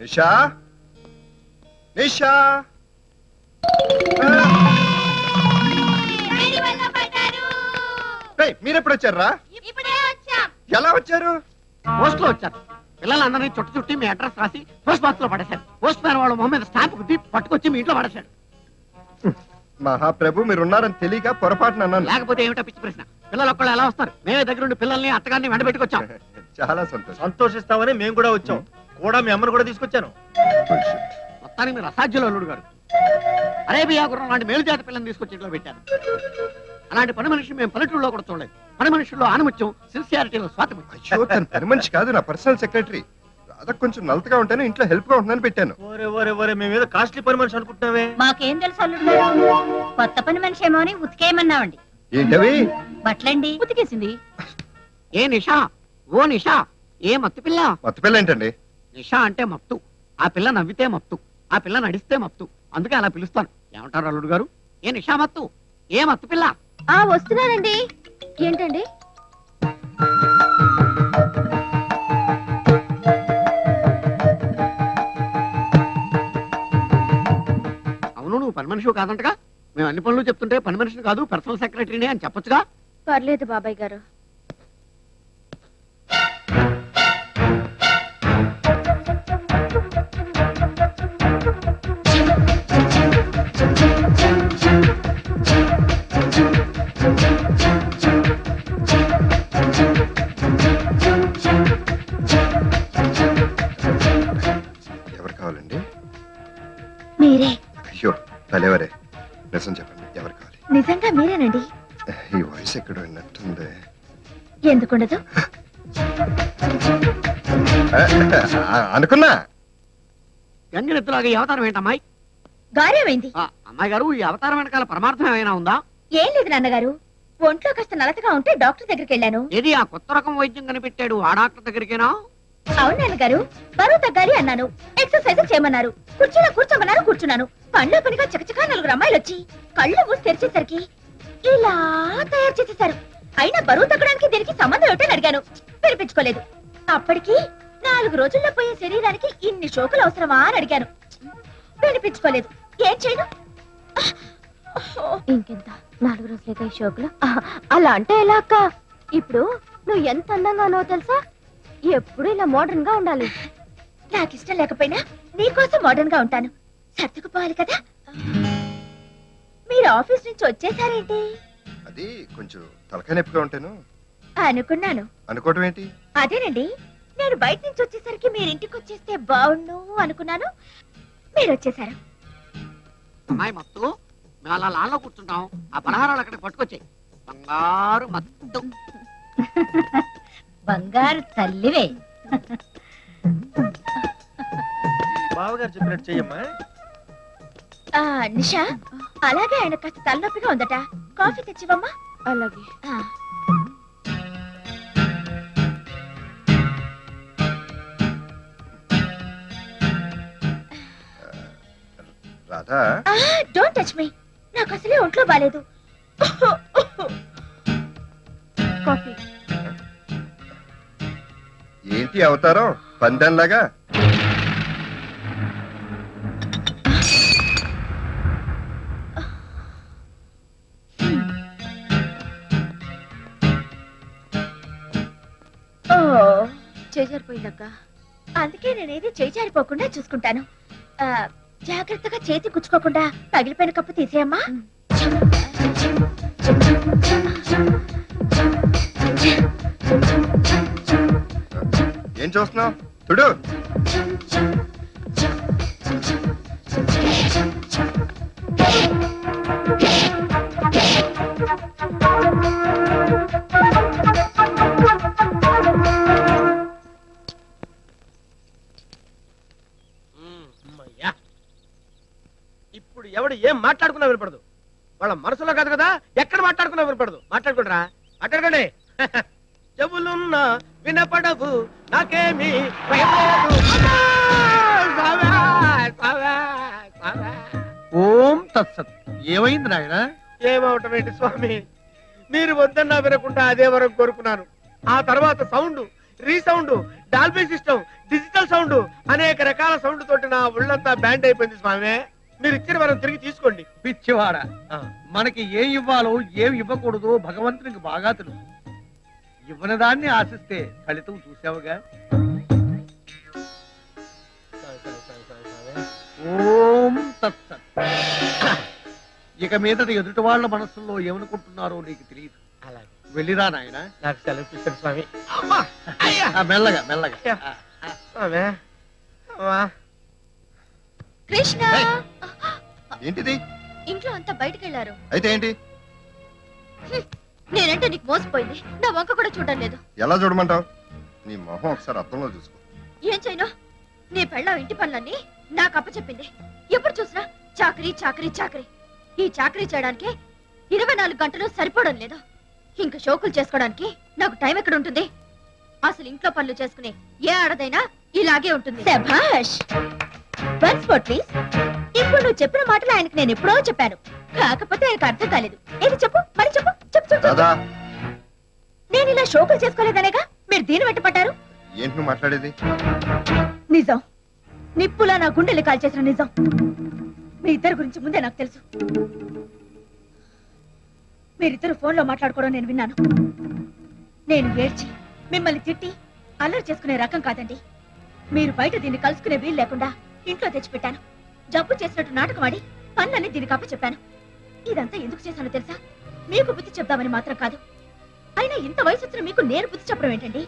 నిషా? నిషా? మీరెప్పుడు వచ్చారా ఎలా వచ్చారు? పోస్ట్లో వచ్చారు పిల్లలందరినీ చుట్టు చుట్టి మీ అడ్రస్ రాసి పోస్ట్ బాక్స్లో పడేశారు పోస్ట్ మ్యాన్ వాళ్ళ మొహం మీద స్టాంప్ కుట్టి పట్టుకొచ్చి మీ ఇంట్లో పడేశాడు. మహాప్రభు మీరున్నారని తెలియక పొరపాటున అన్నాను. లేకపోతే ఏమిటో పిచ్చి ప్రశ్న? పిల్లలు ఒక్కళ్ళు ఎలా వస్తారు? మేమే దగ్గర ఉండి పిల్లల్ని అత్తగారిని వెంటబెట్టుకొచ్చాం. చాలా సంతోషం. సంతోషిస్తామని మేము కూడా వచ్చాం. కూడా మీ అమ్మను కూడా తీసుకొచ్చాను. మొత్తానికి మీరు అసాధ్యులు అల్లుడు గారు. అరేబియా గుర్రం లాంటి మేలుజాతి పిల్లని తీసుకొచ్చి ఇంట్లో పెట్టారు. అలాంటి పని మనిషి మేము పల్లెటూరులో కూడా చూడలేదు. పని మనుషుల్లో ఆనముత్యం సిన్సియారిటీలో స్వాతం తన పని మనిషి కాదు నా పర్సనల్ సెక్రటరీ. రాధ కొంచెం నలతగా ఉంటాను ఇంట్లో హెల్ప్గా ఉంటుందని పెట్టాను. ఓరే ఓరే ఓరే మేము ఏదో కాస్ట్లీ పని మనిషి అనుకుంటున్నావే? మాకేం తెలుసు అల్లుడు గారు? కొత్త పని మనిషి ఏమో అని ఉతికేయమన్నామండి ఏంటవి? బట్టలండి. ఉతికేసింది. ఏ నిషా? ఓ నిషా? ఏ మత్తు పిల్ల? మత్త పిల్ల ఏంటండి? నిషా అంటే మత్తు ఆ పిల్ల నవ్వితే మత్తు ఆ పిల్ల నడిస్తే మత్తు అందుకే అలా పిలుస్తాను. ఏమంటారు అల్లుడు గారు? ఏ నిషా మత్తు ఏ మత్తు పిల్ల? ఆ వస్తున్నానండి ఏంటండి? అవును నువ్వు పని మనిషి కాదంటగా. మేము అన్ని పనులు చెప్తుంటే పని మనిషిని కాదు పర్సనల్ సెక్రటరీని అని చెప్పొచ్చుగా. పర్లేదు బాబాయ్ గారు. ఎవరు కావాలండి? మీరే. అయ్యో తలేవరే? నిజం చెప్పండి ఎవరు కావాలి? నిజంగా మీరేనండి? ఈ వాయిస్ ఎక్కడ విన్నట్టుంది. ఎందుకుండదు? అనుకున్నా. గంగిరెత్తులాగా ఈ అవతారం ఏంటమ్మాయి? గారేమైంది? అమ్మాయి గారు ఈ అవతారం వెనకాల పరమార్థం ఏమైనా ఉందా? ఏం లేదు నాన్నగారు. ఒంట్లో కాస్త నలతగా ఉంటే డాక్టర్ దగ్గరికి వెళ్ళాను. ఏది ఆ కొత్త రకం వైద్యం కనిపెట్టాడు ఆ డాక్టర్ దగ్గరికేనా? అవును నాన్నగారు బరువు తగ్గాలి అన్నాను. ఎక్సర్సైజ్ చేయమన్నారు. కుర్చీలో కూర్చోమన్నారు కూర్చున్నాను. పనిలో పనిగా చకచకా నలుగురు అమ్మాయిలు వచ్చి కళ్ళు మూసి తెరిచేసరికి ఇలా తయారు చేసేశారు. అయినా బరువు తగ్గడానికి దీనికి సంబంధం ఏమిటని అడిగాను. వినిపించుకోలేదు. అప్పటికి నాలుగు రోజుల్లో పోయే శరీరానికి ఇన్ని షోకులు అవసరమా అని అడిగాను. వినిపించుకోలేదు. ఏం చేయను? ఇంకెంత? నాలుగు రోజులే షోకులు. అలా అంటే ఎలా అక్క? ఇప్పుడు నువ్వు ఎంత అందంగానో తెలుసా? ఎప్పుడు ఇలా మోడర్న్గా ఉండాలి. నాకు ఇష్టం లేకపోయినా నీకోసం మోడర్న్గా ఉంటాను. సర్దుకుపోవాలి కదా? మీరు ఆఫీస్ నుంచి వచ్చేసారేంటి? అది కొంచెం తలకాయ నొప్పిగా ఉంటాను. అనుకున్నాను. అనుకోవటం ఏంటి? అదేనండి. నేను బయట నుంచి వచ్చేసరికి మీరు ఇంటికి వచ్చేస్తే బాగుండు అనుకున్నాను. మీరు వచ్చేసారు. అమ్మాయి మత్తు మేము అలా లాన్లో కూర్చుంటాం. ఆ పలహారాలు అక్కడికి పట్టుకొచ్చాయి. బంగారు మత్తు. బంగారు తల్లివే. బావగారు చెప్పినట్టు చెయ్యమ్మా. ఆ, నిషా అలాగే ఆయన కాస్త తలనొప్పిగా ఉందట. కాఫీ తెచ్చివమ్మా. అలాగే. ఆ. రాధా డోంట్ టచ్ మీ నాకు అసలే ఒంట్లో బాలేదు. కాఫీ. ఏంటి అవతారం? పందెంలాగా? చేజారిపోయిందక్క. అందుకే నేనేది చేయి జారిపోకుండా చూసుకుంటాను. ఆ, జాగ్రత్తగా చేతి గుచ్చుకోకుండా పగిలిపోయిన కప్పు తీసేయమ్మా. ఏం చూస్తున్నావు? చూడు మనసులో కాదు కదా? ఎక్కడ మాట్లాడుకున్నా వినపడదు. మాట్లాడుకుంటారా? మాట్లాడుకోండి. చెవులున్నా వినపడవు నాకేమి! ఓం తత్సత్. ఏమైంది నాయన? ఏమవటం ఏంటి స్వామి? మీరు వద్దన్నా వినకుండా అదే వరకు కోరుకున్నాను. ఆ తర్వాత sound resound Dolby system digital sound అనేక రకాల సౌండ్ తోటి నా ఒళ్ళంతా బ్యాండ్ అయిపోయింది స్వామి. మీరు ఇచ్చిన వరం తిరిగి తీసుకోండి. పిచ్చివాడ. మనకి ఏం ఇవ్వాలో ఏం ఇవ్వకూడదో భగవంతునికి బాగా తెలుసు. ఇవ్వని దాన్ని ఆశిస్తే ఫలితం చూసావుగా? ఓం తత్సత్. ఇక మీదట ఎదుటి వాళ్ళ మనసుల్లో ఏమనుకుంటున్నారో నీకు తెలియదు. వెళ్ళిరా నాయన. నాకు సెలవు స్వామి. మెల్లగా మెల్లగా. కృష్ణ. ఏంటిది? ఇంట్లో అంతా బయటికి వెళ్ళారు అయితే ఏంటి? నేనంటే నీకు మోసపోయింది. నా వంక కూడా చూడడం లేదు. ఎలా చూడమంటావు? నీ మొహం ఒకసారి అర్థంలో చూసుకో. ఏం చేయను? నీ పెళ్ళం ఇంటి పనులన్నీ నాకు అప్పచెప్పింది. ఎప్పుడు చూసినా చాకరీ చాకరీ చాకరీ. ఈ చాకరీ చేయడానికి ఇరవై నాలుగు గంటలు సరిపోవడం లేదు. ఇంకా షోకులు చేసుకోవడానికి నాకు టైం ఎక్కడ ఉంటుంది? అసలు ఇంట్లో పనులు చేసుకునే ఏ ఆడదైనా ఇలాగే ఉంటుంది. శభాష్ వన్ స్పాట్ ప్లీజ్ ఇప్పుడు నువ్వు చెప్పిన మాటలు ఆయనకి నేను ఎప్పుడో చెప్పాను. కాకపోతే ఆయనకు అర్థం కాలేదు. ఏది చెప్పు? మరి చెప్పు. చెప్పు చెప్పు, చెప్పు. రాదా నేను ఇలా షోకులు చేసుకోలేదనేగా మీరు దీని వెంట పడ్డారు? ఏంటి నువ్వు మాట్లాడేది? నిజం. నిప్పులా నా గుండెలు కాల్చేసిన నిజం. మీ ఇద్దరి గురించి ముందే నాకు తెలుసు. మీరిద్దరు ఫోన్లో మాట్లాడుకోవడం నేను విన్నాను. నేను ఏడ్చి మిమ్మల్ని తిట్టి అల్లరి చేసుకునే రకం కాదండి. మీరు బయట దీన్ని కలుసుకునే వీలు లేకుండా ఇంట్లో తెచ్చిపెట్టాను. జబ్బు చేసినట్టు నాటకం ఆడి పనులన్నీ దీనికి అప్పచెప్పాను ఇదంతా ఎందుకు చేశానో తెలుసా? మీకు బుద్ధి చెప్దామని మాత్రం కాదు. అయినా ఇంత వయసు వచ్చిన మీకు నేను బుద్ధి చెప్పడం ఏంటండి?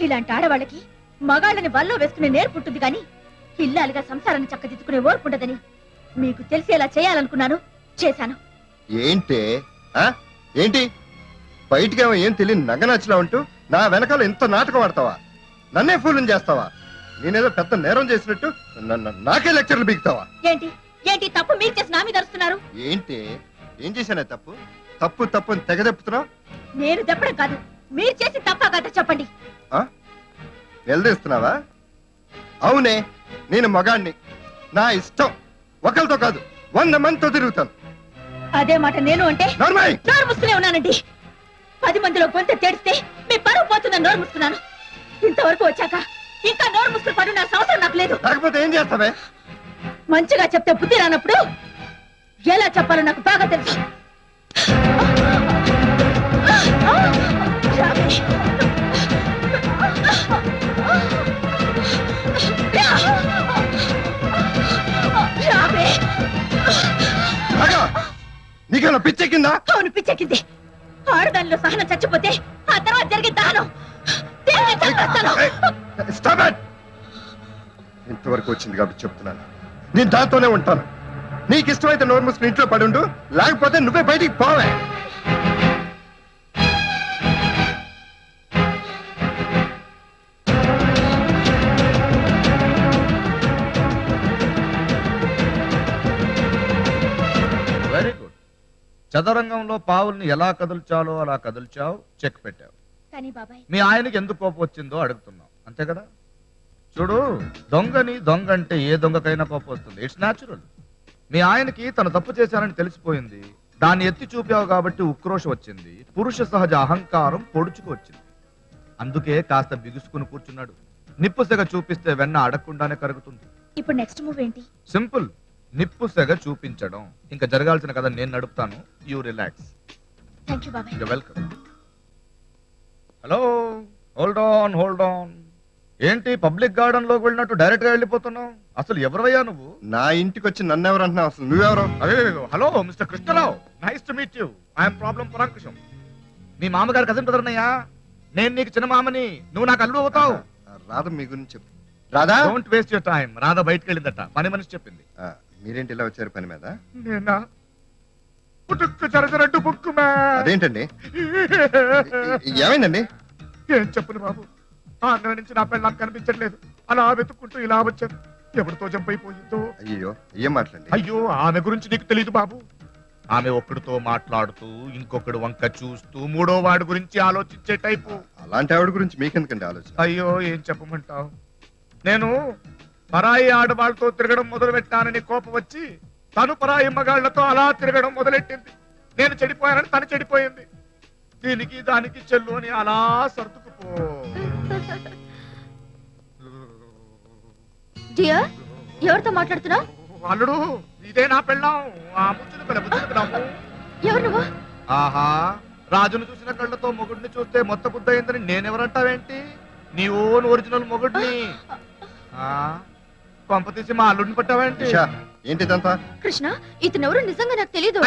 ఇలాంటి ఆడవాళ్ళకి మగాళ్ళని వల్లో వేసుకునే నేర్పుంటుంది కానీ ఇల్లాలుగా సంసారాన్ని చక్కదిద్దుకునే ఓర్పుండదని మీకు తెలిసేలా చేయాలనుకున్నాను చేశాను. ఏంటి? ఆ? ఏంటి? బయటికేమో ఏం తెలియని నగనచ్చలా ఉంటూ నా వెనకాల ఇంత నాటకం ఆడతావా? నన్నే ఫూలం చేస్తావా? నేనేదో పెద్ద నేరం చేసినట్టు నాకే లెక్చర్లు బిగుతావా ఏంటి? ఏంటి తప్పు మీరు చేసి నా మీద అరుస్తున్నారు? ఏంటి? ఏం చేశానే తప్పు? తప్పు తప్పు అని తెగదెప్పుతున్నావు నేను చెప్పడం కాదు. మీరు చేసి తప్ప కదా చెప్పండి. నిలదీస్తున్నావా అవునే నేను మగాణ్ణి. నా ఇష్టం ఒకరితో కాదు వంద మందితో తిరుగుతాను. అదే మాట నేను అంటే నోరు మూసుకునే ఉన్నానండి. పది మందిలో గొంతె తెడిస్తే మీ పరువు పోతుందని నోరు మూసుకున్నాను. ఇంతవరకు వచ్చాక ఇంకా నోరు మూసుకుని పడు నా సంవత్సరం నాకు లేదు. లేకపోతే ఏం చేస్తావే? మంచిగా చెప్తే బుద్ధి రానప్పుడు ఎలా చెప్పాలో నాకు బాగా తెలుసు. రాగా నీకేమైనా పిచ్చెక్కిందా? అవును పిచ్చెక్కింది. ఆడదానిలో సహనం చచ్చిపోతే ఆ తర్వాత జరిగే దహనం. చంపేస్తాను. ఏయ్! ఇంతవరకు వచ్చింది కాబట్టి చెప్తున్నాను. నేను దాంతోనే ఉంటాను. నీకు ఇష్టమైతే నోరు మూసుకుని ఇంట్లో పడుండు లేకపోతే నువ్వే బయటికి పోవే. వెరీ గుడ్ చదరంగంలో పావుల్ని ఎలా కదుల్చాలో అలా కదుల్చావు. చెక్ పెట్టావు. కానీ బాబాయ్. మీ ఆయనకి ఎందుకు కోపం వచ్చిందో అడుగుతున్నావు. అంతే కదా? చూడు దొంగని దొంగ అంటే ఏ దొంగకైనా కోపం వస్తుంది. ఇట్స్ న్యాచురల్ మీ ఆయనకి తను తప్పు చేశానని తెలిసిపోయింది. దాన్ని ఎత్తి చూపావు కాబట్టి ఉక్రోషం వచ్చింది. పురుష సహజ అహంకారం పొడుచుకు వచ్చింది. అందుకే కాస్త బిగుసుకుని కూర్చున్నాడు. నిప్పు సెగ చూపిస్తే వెన్న అడగకుండానే కరుగుతుంది. ఇప్పుడు నెక్స్ట్ మూవ్ ఏంటి? సింపుల్ నిప్పు సెగ చూపించడం. ఇంకా జరగాల్సిన కథ నేను నడుపుతాను. యూ రిలాక్స్ థ్యాంక్ యూ బాబాయ్. Welcome hello hold on hold on ఏంటి పబ్లిక్ గార్డెన్లోకి వెళ్ళినట్టు డైరెక్ట్గా వెళ్ళిపోతున్నావు? అసలు ఎవరయ్యా నువ్వు? నా ఇంటికి వచ్చి నన్ను ఎవరు అంటున్నావు? అసలు నువ్వెవరు? Hello mister Krishnarao. Nice to meet you I'm problem Parankusham మీ మామగారు కజిన్ బ్రదర్నయ్యా నేను నీకు చిన్న మామని. నువ్వు నాకు అల్లుడు అవుతావు. రాధ మీ గురించి చెప్పు. Radha? Don't waste your time Radha బయటకు వెళ్ళిందట. పని మనిషి చెప్పింది. ఆ, మీరేంటి ఇలా వచ్చారు పని మీద? నేనా? పుట్టుక్కు బుక్కు. అదేంటండి? ఏమైందండి? ఏం చెప్పును బాబు? ఆ నెల నుంచి నా పెళ్ళ నాకు కనిపించట్లేదు. అలా వెతుక్కుంటూ ఇలా వచ్చాను. ఎవరితో జంపైపోయిందో అయ్యో ఏం మాట్లాడండి అయ్యో ఆమె గురించి నీకు తెలియదు బాబు. ఆమె ఒక్కడితో మాట్లాడుతూ ఇంకొకడు వంక చూస్తూ మూడో వాడి గురించి ఆలోచించే టైపు. అలాంటి ఆవిడ గురించి మీకెందుకండి ఆలోచన? అయ్యో ఏం చెప్పమంటావు? నేను పరాయి ఆడవాళ్ళతో తిరగడం మొదలు పెట్టానని కోపం వచ్చి తను పరాయి మగాళ్ళతో అలా తిరగడం మొదలెట్టింది. నేను చెడిపోయానని తను చెడిపోయింది. దీనికి దానికి చెల్లు అని అలా సర్దుకుపో డియర్ ఎవరితో మాట్లాడుతున్నావు? అల్లుడు ఇదే నా పెళ్ళాం. ఆ ముచ్చులు పిల్ల ముచ్చులు పిల్లము. ఎవరు నువ్వు? ఆహా రాజును చూసిన కళ్ళతో మొగుడిని చూస్తే మొత్త బుద్ధ అయిందని నేనెవరంటావేంటి? నీ ఓన్ ఒరిజినల్ మొగుడిని. ఆ పంప తీసి మా అల్లుడిని పట్టావేంటి? ఏంటిదంతా? కృష్ణ ఇతను ఎవరు నిజంగా నాకు తెలియదు.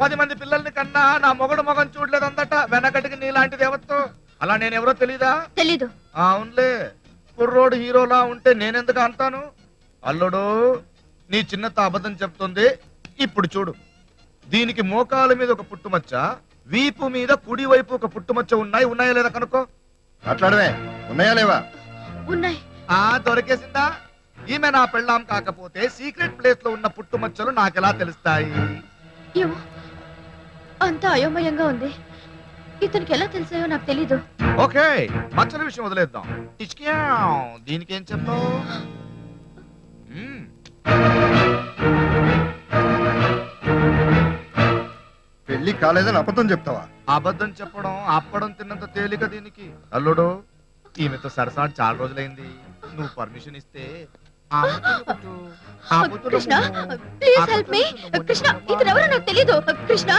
పది మంది పిల్లల్ని కన్నా నా మొగుడు మొగం చూడలేదందట వెనకటికి నీలాంటి దేవతో అలా నేనెవరో తెలీదా. తెలీదు ఆ, అవునులే. కుర్రోడు హీరోలా ఉంటే నేనెందుకు అంటాను? అల్లుడు నీ చిన్నత అబద్ధం చెప్తుంది. ఇప్పుడు చూడు. దీనికి మోకాల మీద ఒక పుట్టుమచ్చ వీపు మీద కుడి వైపు ఒక పుట్టుమచ్చ ఉన్నాయి. ఉన్నాయా లేదా కనుక్కో? మాట్లాడవే. ఉన్నాయా లేవా? ఉన్నాయి. ఆ దొరికేసిందా? ఈమె నా పెళ్ళాం కాకపోతే సీక్రెట్ ప్లేస్లో ఉన్న పుట్టుమచ్చలు నాకెలా తెలుస్తాయి? అంతా అయోమయంగా ఉంది. ఇతనికి ఎలా తెలిసాయో నాకు తెలీదు. ఓకే మచ్చల విషయం వదిలేద్దాం. దీనికి ఏం చెప్తావు. పెళ్ళి కాలేదని అబద్ధం చెప్తావా? అబద్ధం చెప్పడం అప్పడం తిన్నంత తేలిక దీనికి. అల్లుడు ఈమెతో సరసాడు చాలా రోజులైంది. నువ్వు పర్మిషన్ ఇస్తే Krishna. Please help me. Krishna ఇతను ఎవరో నాకు తెలీదు. కృష్ణ.